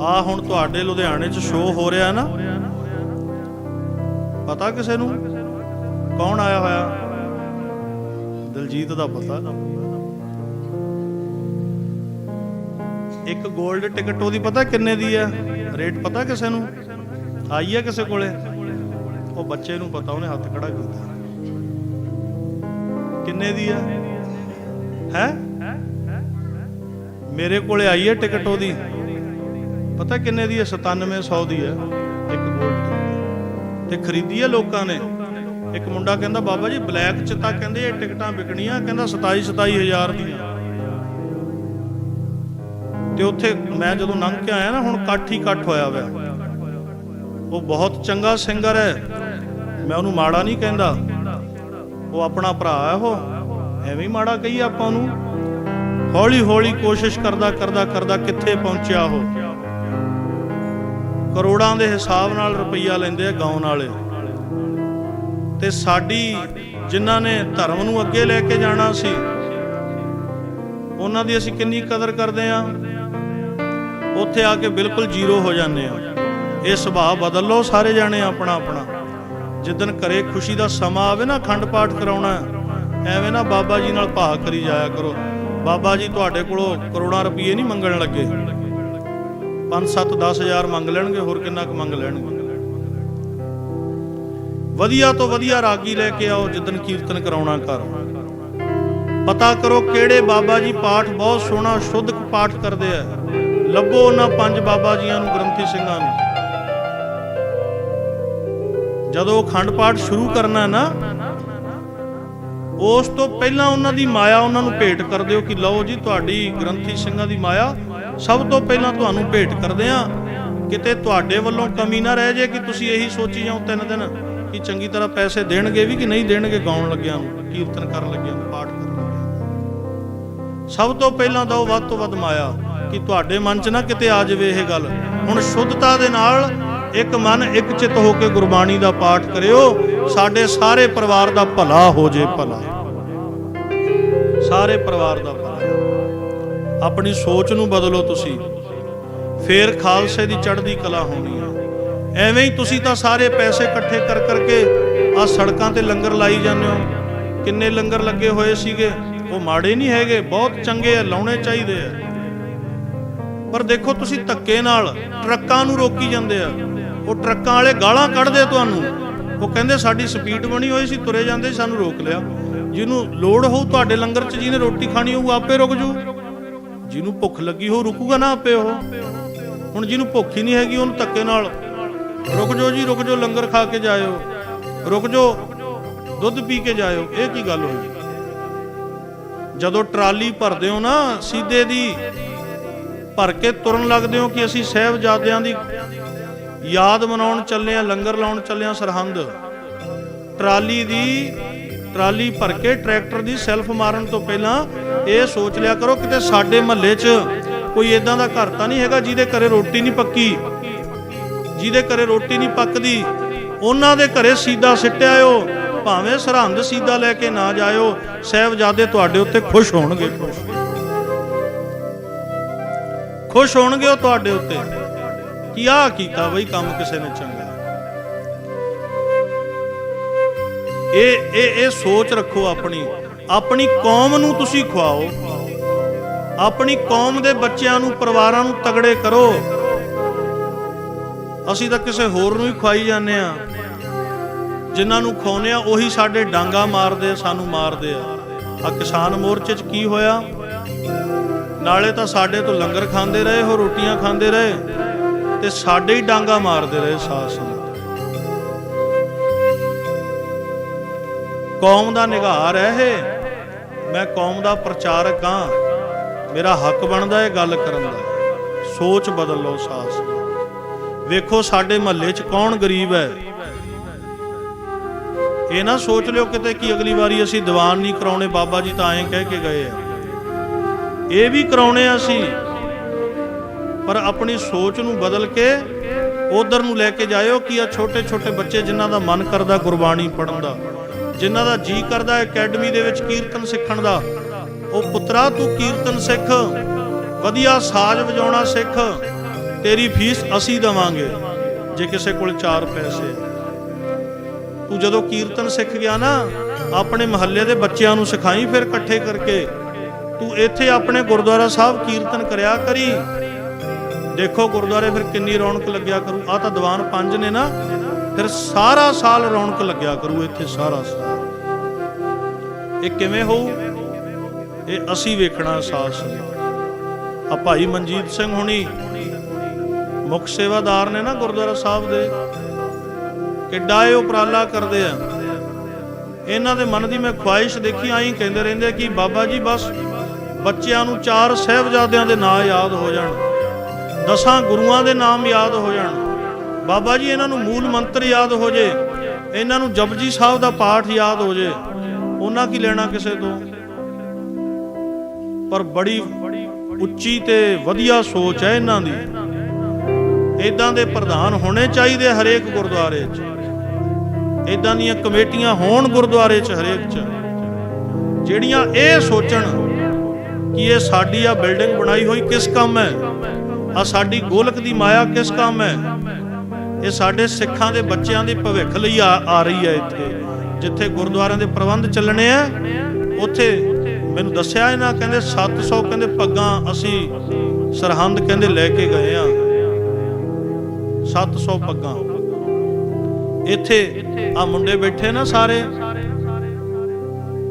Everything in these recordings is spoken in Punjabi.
ਆ ਹੁਣ ਤੁਹਾਡੇ ਲੁਧਿਆਣੇ 'ਚ ਸ਼ੋਅ ਹੋ ਰਿਹਾ ਨਾ। ਪਤਾ ਕਿਸੇ ਨੂੰ? ਕੌਣ ਆਇਆ ਹੋਇਆ? ਦਲਜੀਤ ਦਾ ਪਤਾ। ਇੱਕ 골ਡ ਟਿਕਟ ਉਹਦੀ ਪਤਾ ਕਿੰਨੇ ਦੀ ਹੈ? ਰੇਟ ਪਤਾ ਕਿਸੇ ਨੂੰ? ਆਈ ਹੈ ਕਿਸੇ ਕੋਲੇ? ਉਹ ਬੱਚੇ ਨੂੰ ਪਤਾ, ਉਹਨੇ ਹੱਥ ਖੜਾ ਕੀਤਾ। ਕਿੰਨੇ ਦੀ ਹੈ? ਹੈ? ਮੇਰੇ ਕੋਲੇ ਆਈ ਹੈ ਟਿਕਟ ਉਹਦੀ। ਪਤਾ ਕਿੰਨੇ ਦੀ ਹੈ? 9700 ਦੀ ਹੈ। ਇੱਕ 골ਡ ਤੇ ਖਰੀਦੀ ਹੈ ਲੋਕਾਂ ਨੇ। ਇੱਕ ਮੁੰਡਾ ਕਹਿੰਦਾ, ਬਾਬਾ ਜੀ ਬਲੈਕ ਚ ਤਾਂ ਕਹਿੰਦੇ ਇਹ ਟਿਕਟਾਂ ਵਿਕਣੀਆਂ, ਕਹਿੰਦਾ 27 27000 ਦੀਆਂ। ਤੇ ਉੱਥੇ ਮੈਂ ਜਦੋਂ ਲੰਘ ਕੇ ਆਇਆ ਨਾ, ਹੁਣ ਇਕੱਠ ਹੀ ਇਕੱਠ ਹੋਇਆ ਹੋਇਆ ਉਹ ਬਹੁਤ ਚੰਗਾ ਸਿੰਗਰ ਹੈ। ਮੈਂ ਉਹਨੂੰ ਮਾੜਾ ਨਹੀਂ ਕਹਿੰਦਾ। ਉਹ ਆਪਣਾ ਭਰਾ ਹੈ ਉਹ। ਐਵੇਂ ਮਾੜਾ ਕਹੀ ਆਪਾਂ ਉਹਨੂੰ। ਹੌਲੀ ਹੌਲੀ ਕੋਸ਼ਿਸ਼ ਕਰਦਾ ਕਰਦਾ ਕਰਦਾ ਕਿੱਥੇ ਪਹੁੰਚਿਆ ਉਹ? ਕਰੋੜਾਂ ਦੇ ਹਿਸਾਬ ਨਾਲ ਰੁਪਈਆ ਲੈਂਦੇ ਆ ਗਾਉਣ ਵਾਲੇ। ਤੇ ਸਾਡੀ ਜਿਨ੍ਹਾਂ ਨੇ ਧਰਮ ਨੂੰ ਅੱਗੇ ਲੈ ਕੇ ਜਾਣਾ ਸੀ, ਉਹਨਾਂ ਦੀ ਅਸੀਂ ਕਿੰਨੀ ਕਦਰ ਕਰਦੇ ਆ? ਉੱਥੇ ਆ ਕੇ ਬਿਲਕੁਲ ਜ਼ੀਰੋ ਹੋ ਜਾਂਦੇ ਆ। ਇਹ ਸੁਭਾਅ ਬਦਲ ਲਓ ਸਾਰੇ ਜਾਣੇ ਆਪਣਾ ਆਪਣਾ ਜਿੱਦਨ ਘਰੇ ਖੁਸ਼ੀ ਦਾ ਸਮਾਂ ਆਵੇ ਨਾ, ਅਖੰਡ ਪਾਠ ਕਰਾਉਣਾ, ਐਵੇਂ ਨਾ ਬਾਬਾ ਜੀ ਨਾਲ ਭਾਅ ਕਰੀ ਜਾਇਆ ਕਰੋ। ਬਾਬਾ ਜੀ ਤੁਹਾਡੇ ਕੋਲੋਂ ਕਰੋੜਾਂ ਰੁਪਏ ਨਹੀਂ ਮੰਗਣ ਲੱਗੇ। 5 7 10000 ਮੰਗ ਲੈਣਗੇ, ਹੋਰ ਕਿੰਨਾ ਕੁ ਮੰਗ ਲੈਣਗੇ? ਵਧੀਆ ਤੋਂ ਵਧੀਆ ਰਾਗੀ ਲੈ ਕੇ ਆਓ ਜਿੱਦਨ ਕੀਰਤਨ ਕਰਾਉਣਾ ਕਰ ਪਤਾ ਕਰੋ ਕਿਹੜੇ ਬਾਬਾ ਜੀ ਪਾਠ ਬਹੁਤ ਸੋਹਣਾ, ਸ਼ੁੱਧ ਪਾਠ ਕਰਦੇ ਆ। ਲੱਭੋ ਉਹਨਾਂ ਪੰਜ ਬਾਬਾ ਜੀਆਂ ਨੂੰ, ਗ੍ਰੰਥੀ ਸਿੰਘਾਂ ਨੂੰ। ਜਦੋਂ ਅਖੰਡ ਪਾਠ ਸ਼ੁਰੂ ਕਰਨਾ ਨਾ, ਉਸ ਤੋਂ ਪਹਿਲਾਂ ਉਹਨਾਂ ਦੀ ਮਾਇਆ ਉਹਨਾਂ ਨੂੰ ਭੇਟ ਕਰ ਦਿਓ ਕਿ ਲਓ ਜੀ, ਤੁਹਾਡੀ ਗ੍ਰੰਥੀ ਸਿੰਘਾਂ ਦੀ ਮਾਇਆ ਸਭ ਤੋਂ ਪਹਿਲਾਂ ਤੁਹਾਨੂੰ ਭੇਟ ਕਰਦੇ ਆ ਕਿਤੇ ਤੁਹਾਡੇ ਵੱਲੋਂ ਕਮੀ ਨਾ ਰਹਿ ਜੇ ਕਿ ਤੁਸੀਂ ਇਹੀ ਸੋਚੀ ਜਾਓ ਤਿੰਨ ਦਿਨ ਕਿ ਚੰਗੀ ਤਰ੍ਹਾਂ ਪੈਸੇ ਦੇਣਗੇ ਵੀ ਕਿ ਨਹੀਂ ਦੇਣਗੇ ਗਾਉਣ ਲੱਗਿਆਂ ਨੂੰ, ਕੀਰਤਨ ਕਰਨ ਲੱਗਿਆਂ ਨੂੰ, ਪਾਠ ਕਰਨ ਲੱਗਿਆਂ ਸਭ ਤੋਂ ਪਹਿਲਾਂ ਤਾਂ ਉਹ ਵੱਧ ਤੋਂ ਵੱਧ ਮਾਇਆ ਕਿ ਤੁਹਾਡੇ ਮਨ 'ਚ ਨਾ ਕਿਤੇ ਆ ਜਾਵੇ ਇਹ ਗੱਲ। ਹੁਣ ਸ਼ੁੱਧਤਾ ਦੇ ਨਾਲ ਇੱਕ ਮਨ ਇੱਕ ਚਿੱਤ ਹੋ ਕੇ ਗੁਰਬਾਣੀ ਦਾ ਪਾਠ ਕਰਿਓ, ਸਾਡੇ ਸਾਰੇ ਪਰਿਵਾਰ ਦਾ ਭਲਾ ਹੋ ਜੇ ਭਲਾ। ਸਾਰੇ ਪਰਿਵਾਰ ਦਾ ਭਲਾ। ਆਪਣੀ ਸੋਚ ਨੂੰ ਬਦਲੋ ਤੁਸੀਂ। ਫੇਰ ਖਾਲਸੇ ਦੀ ਚੜ੍ਹਦੀ ਕਲਾ ਹੋਣੀ ਆ। ਐਵੇਂ ਹੀ ਤੁਸੀਂ ਤਾਂ ਸਾਰੇ ਪੈਸੇ ਇਕੱਠੇ ਕਰ ਕਰਕੇ ਆ ਸੜਕਾਂ ਤੇ ਲੰਗਰ ਲਾਈ ਜਾਂਦੇ ਹੋ। ਕਿੰਨੇ ਲੰਗਰ ਲੱਗੇ ਹੋਏ ਸੀਗੇ। ਉਹ ਮਾੜੇ ਨਹੀਂ ਹੈਗੇ ਬਹੁਤ ਚੰਗੇ ਆ ਲਾਉਣੇ ਚਾਹੀਦੇ ਆ। ਪਰ ਦੇਖੋ ਤੁਸੀਂ ਧੱਕੇ ਨਾਲ ਟਰੱਕਾਂ ਨੂੰ ਰੋਕੀ ਜਾਂਦੇ ਆ। ਉਹ ਟਰੱਕਾਂ ਵਾਲੇ ਗਾਲਾਂ ਕੱਢਦੇ ਤੁਹਾਨੂੰ। ਉਹ ਕਹਿੰਦੇ ਸਾਡੀ ਸਪੀਡ ਬਣੀ ਹੋਈ ਸੀ ਤੁਰੇ ਜਾਂਦੇ ਸੀ, ਸਾਨੂੰ ਰੋਕ ਲਿਆ। ਜਿਹਨੂੰ ਲੋੜ ਹੋਊ ਤੁਹਾਡੇ ਲੰਗਰ 'ਚ ਜਿਹਨੇ ਰੋਟੀ ਖਾਣੀ ਹੋਊ ਆਪੇ ਰੁਕ ਜੂ। ਜਿਹਨੂੰ ਭੁੱਖ ਲੱਗੀ ਹੋ ਰੁਕੂਗਾ ਨਾ ਆਪੇ ਉਹ। ਹੁਣ ਜਿਹਨੂੰ ਭੁੱਖ ਹੀ ਨਹੀਂ ਹੈਗੀ ਉਹਨੂੰ ਧੱਕੇ ਨਾਲ। ਰੁਕ ਜਾਓ ਜੀ, ਰੁਕ ਜਾਓ, ਲੰਗਰ ਖਾ ਕੇ ਜਾਇਓ। ਰੁਕ ਜਾਓ, ਦੁੱਧ ਪੀ ਕੇ ਜਾਇਓ। ਇਹ ਕੀ ਗੱਲ ਹੋਈ? ਜਦੋਂ ਟਰਾਲੀ ਭਰਦੇ ਹੋ ਨਾ ਸਿੱਧੇ ਦੀ ਭਰ ਕੇ ਤੁਰਨ ਲੱਗਦੇ ਹੋ ਕਿ ਅਸੀਂ ਸਹਿਬਜ਼ਾਦਿਆਂ ਦੀ ਯਾਦ ਮਨਾਉਣ ਚੱਲੇ ਆ ਲੰਗਰ ਲਾਉਣ ਚੱਲੇ ਆ ਸਰਹੰਦ। ਟਰਾਲੀ ਦੀ ਟਰਾਲੀ ਭਰ ਕੇ ਟਰੈਕਟਰ ਦੀ ਸੈਲਫ ਮਾਰਨ ਤੋਂ ਪਹਿਲਾਂ ਇਹ ਸੋਚ ਲਿਆ ਕਰੋ ਕਿਤੇ ਸਾਡੇ ਮਹੱਲੇ 'ਚ ਕੋਈ ਇਦਾਂ ਦਾ ਘਰ ਤਾਂ ਨਹੀਂ ਹੈਗਾ ਜਿਹਦੇ ਘਰੇ ਰੋਟੀ ਨਹੀਂ ਪੱਕੀ। ਜਿਹਦੇ ਘਰੇ ਰੋਟੀ ਨਹੀਂ ਪੱਕਦੀ, ਉਹਨਾਂ ਦੇ ਘਰੇ ਸੀਦਾ ਸਿੱਟਿਆ ਭਾਵੇਂ ਸਰਹੰਦ ਸੀਦਾ ਲੈ ਕੇ ਨਾ ਜਾਇਓ, ਸਹਿਬਜ਼ਾਦੇ ਤੁਹਾਡੇ ਉੱਤੇ ਖੁਸ਼ ਹੋਣਗੇ। ਖੁਸ਼ ਹੋਣਗੇ ਉਹ ਤੁਹਾਡੇ ਉੱਤੇ। ਕੀ ਆ ਕੀਤਾ ਬਈ ਕੰਮ ਕਿਸੇ ਨੇ ਚੰਗਾ? ਇਹ ਇਹ ਇਹ ਸੋਚ ਰੱਖੋ ਆਪਣੀ। ਆਪਣੀ ਕੌਮ ਨੂੰ ਤੁਸੀਂ ਖਵਾਓ ਆਪਣੀ ਕੌਮ ਦੇ ਬੱਚਿਆਂ ਨੂੰ, ਪਰਿਵਾਰਾਂ ਨੂੰ ਤਗੜੇ ਕਰੋ। ਅਸੀਂ ਤਾਂ ਕਿਸੇ ਹੋਰ ਨੂੰ ਹੀ ਖਵਾਈ ਜਾਂਦੇ ਆ ਜਿਨ੍ਹਾਂ ਨੂੰ ਖਵਾਉਂਦੇ ਆ ਉਹੀ ਸਾਡੇ ਡਾਂਗਾ ਮਾਰਦੇ ਆ, ਸਾਨੂੰ ਮਾਰਦੇ ਆ। ਆ ਕਿਸਾਨ ਮੋਰਚੇ 'ਚ ਕੀ ਹੋਇਆ? ਨਾਲੇ ਤਾਂ ਸਾਡੇ ਤੋਂ ਲੰਗਰ ਖਾਂਦੇ ਰਹੇ ਹੋ ਰੋਟੀਆਂ ਖਾਂਦੇ ਰਹੇ ਤੇ ਸਾਡੇ ਹੀ ਡਾਂਗਾ ਮਾਰਦੇ ਰਹੇ ਸਾਥ ਸੰਗਤ ਕੌਮ ਦਾ ਨਿਗਾਰ ਹੈ ਇਹ। ਮੈਂ ਕੌਮ ਦਾ ਪ੍ਰਚਾਰਕ ਹਾਂ। ਮੇਰਾ ਹੱਕ ਬਣਦਾ ਹੈ ਗੱਲ ਕਰਨ ਦਾ। ਸੋਚ ਬਦਲ ਲਓ ਸਾਸ ਵੇਖੋ ਸਾਡੇ ਮਹੱਲੇ 'ਚ ਕੌਣ ਗਰੀਬ ਹੈ। ਇਹ ਨਾ ਸੋਚ ਲਿਓ ਕਿਤੇ ਕਿ ਅਗਲੀ ਵਾਰੀ ਅਸੀਂ ਦੀਵਾਨ ਨਹੀਂ ਕਰਾਉਣੇ, ਬਾਬਾ ਜੀ ਤਾਂ ਐਂ ਕਹਿ ਕੇ ਗਏ ਆ। ਇਹ ਵੀ ਕਰਾਉਣੇ ਆ ਅਸੀਂ। ਪਰ ਆਪਣੀ ਸੋਚ ਨੂੰ ਬਦਲ ਕੇ ਉਧਰ ਨੂੰ ਲੈ ਕੇ ਜਾਇਓ ਕਿ ਆ ਛੋਟੇ ਛੋਟੇ ਬੱਚੇ ਜਿਨ੍ਹਾਂ ਦਾ ਮਨ ਕਰਦਾ ਗੁਰਬਾਣੀ ਪੜਨ ਦਾ। ਜਿਨ੍ਹਾਂ ਦਾ ਜੀ ਕਰਦਾ ਅਕੈਡਮੀ ਦੇ ਵਿੱਚ ਕੀਰਤਨ ਸਿੱਖਣ ਦਾ। ਉਹ ਪੁੱਤਰਾ, ਤੂੰ ਕੀਰਤਨ ਸਿੱਖ। ਵਧੀਆ ਸਾਜ਼ ਵਜਾਉਣਾ ਸਿੱਖ। ਤੇਰੀ ਫੀਸ ਅਸੀਂ ਦਵਾਂਗੇ, ਜੇ ਕਿਸੇ ਕੋਲ 4 ਪੈਸੇ। ਤੂੰ ਜਦੋਂ ਕੀਰਤਨ ਸਿੱਖ ਗਿਆ ਨਾ, ਆਪਣੇ ਮਹੱਲੇ ਦੇ ਬੱਚਿਆਂ ਨੂੰ ਸਿਖਾਈ ਫਿਰ ਇਕੱਠੇ ਕਰਕੇ। ਤੂੰ ਇੱਥੇ ਆਪਣੇ ਗੁਰਦੁਆਰਾ ਸਾਹਿਬ ਕੀਰਤਨ ਕਰਿਆ ਕਰੀ। ਦੇਖੋ ਗੁਰਦੁਆਰੇ ਫਿਰ ਕਿੰਨੀ ਰੌਣਕ ਲੱਗਿਆ ਕਰੂ। ਆ ਤਾਂ ਦੀਵਾਨ ਪੰਜ ਨੇ ਨਾ। ਫਿਰ ਸਾਰਾ ਸਾਲ ਰੌਣਕ ਲੱਗਿਆ ਕਰੂ ਇੱਥੇ, ਸਾਰਾ ਸਾਲ। ਇਹ ਕਿਵੇਂ ਹੋਊ? ਇਹ ਅਸੀਂ ਵੇਖਣਾ ਸਾਸ ਆ ਭਾਈ ਮਨਜੀਤ ਸਿੰਘ ਹੁਣੀ ਮੁੱਖ ਸੇਵਾਦਾਰ ਨੇ ਨਾ ਗੁਰਦੁਆਰਾ ਸਾਹਿਬ ਦੇ। ਕਿੱਡਾ ਇਹ ਉਪਰਾਲਾ ਕਰਦੇ ਆ। ਇਹਨਾਂ ਦੇ ਮਨ ਦੀ ਮੈਂ ਖੁਆਇਸ਼ ਦੇਖੀ, ਆਈ ਕਹਿੰਦੇ ਰਹਿੰਦੇ ਕਿ ਬਾਬਾ ਜੀ ਬਸ ਬੱਚਿਆਂ ਨੂੰ ਚਾਰ ਸਹਿਬਜ਼ਾਦਿਆਂ ਦੇ ਨਾਂ ਯਾਦ ਹੋ ਜਾਣ। ਦਸਾਂ ਗੁਰੂਆਂ ਦੇ ਨਾਮ ਯਾਦ ਹੋ ਜਾਣ। ਬਾਬਾ ਜੀ, ਇਹਨਾਂ ਨੂੰ ਮੂਲ ਮੰਤਰ ਯਾਦ ਹੋ ਜੇ। ਇਹਨਾਂ ਨੂੰ ਜਪਜੀ ਸਾਹਿਬ ਦਾ ਪਾਠ ਯਾਦ ਹੋ ਜੇ। ਉਹਨਾਂ ਕੀ ਲੈਣਾ ਕਿਸੇ ਤੋਂ? ਪਰ ਬੜੀ ਉੱਚੀ ਤੇ ਵਧੀਆ ਸੋਚ ਹੈ ਇਹਨਾਂ ਦੀ। ਇਦਾਂ ਦੇ ਪ੍ਰਧਾਨ ਹੋਣੇ ਚਾਹੀਦੇ ਹਰੇਕ ਗੁਰਦੁਆਰੇ 'ਚ। ਇਦਾਂ ਦੀਆਂ ਕਮੇਟੀਆਂ ਹੋਣ ਗੁਰਦੁਆਰੇ 'ਚ ਹਰੇਕ 'ਚ। ਜਿਹੜੀਆਂ ਇਹ ਸੋਚਣ ਕਿ ਇਹ ਸਾਡੀ ਆ ਬਿਲਡਿੰਗ ਬਣਾਈ ਹੋਈ ਕਿਸ ਕੰਮ ਹੈ? ਆ ਸਾਡੀ ਗੋਲਕ ਦੀ ਮਾਇਆ ਕਿਸ ਕੰਮ ਹੈ? ਇਹ ਸਾਡੇ ਸਿੱਖਾਂ ਦੇ ਬੱਚਿਆਂ ਦੇ ਭਵਿੱਖ ਲਈ ਆ ਆ ਰਹੀ ਹੈ ਇੱਥੇ। ਜਿੱਥੇ ਗੁਰਦੁਆਰਿਆਂ ਦੇ ਪ੍ਰਬੰਧ ਚੱਲਣੇ ਆ, ਉੱਥੇ ਮੈਨੂੰ ਦੱਸਿਆ ਇਹਨਾਂ, ਕਹਿੰਦੇ 700 ਕਹਿੰਦੇ ਪੱਗਾਂ ਅਸੀਂ ਸਰਹੰਦ ਕਹਿੰਦੇ ਲੈ ਕੇ ਗਏ ਆ। 700 ਪੱਗਾਂ। ਇੱਥੇ ਆ ਮੁੰਡੇ ਬੈਠੇ ਨਾ ਸਾਰੇ।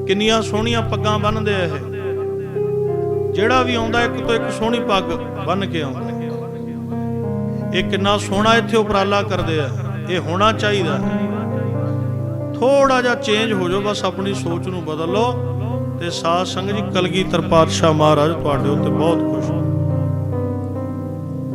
ਕਿੰਨੀਆਂ ਸੋਹਣੀਆਂ ਪੱਗਾਂ ਬੰਨਦੇ ਆ ਇਹ। ਜਿਹੜਾ ਵੀ ਆਉਂਦਾ ਇੱਕ ਤੋਂ ਇੱਕ ਸੋਹਣੀ ਪੱਗ ਬੰਨ ਕੇ ਆਉਂਦਾ। ਇਹ ਕਿੰਨਾ ਸੋਹਣਾ ਇੱਥੇ ਉਪਰਾਲਾ ਕਰਦੇ ਆ। ਇਹ ਹੋਣਾ ਚਾਹੀਦਾ। ਥੋੜਾ ਜਿਹਾ ਚੇਂਜ ਹੋ ਜਾਓ, ਬਸ ਆਪਣੀ ਸੋਚ ਨੂੰ ਬਦਲ ਲਓ। ਤੇ ਸਾਧ ਸੰਗਤ ਜੀ, ਕਲਗੀਧਰ ਪਾਤਸ਼ਾਹ ਮਹਾਰਾਜ ਤੁਹਾਡੇ ਉੱਤੇ ਬਹੁਤ ਖੁਸ਼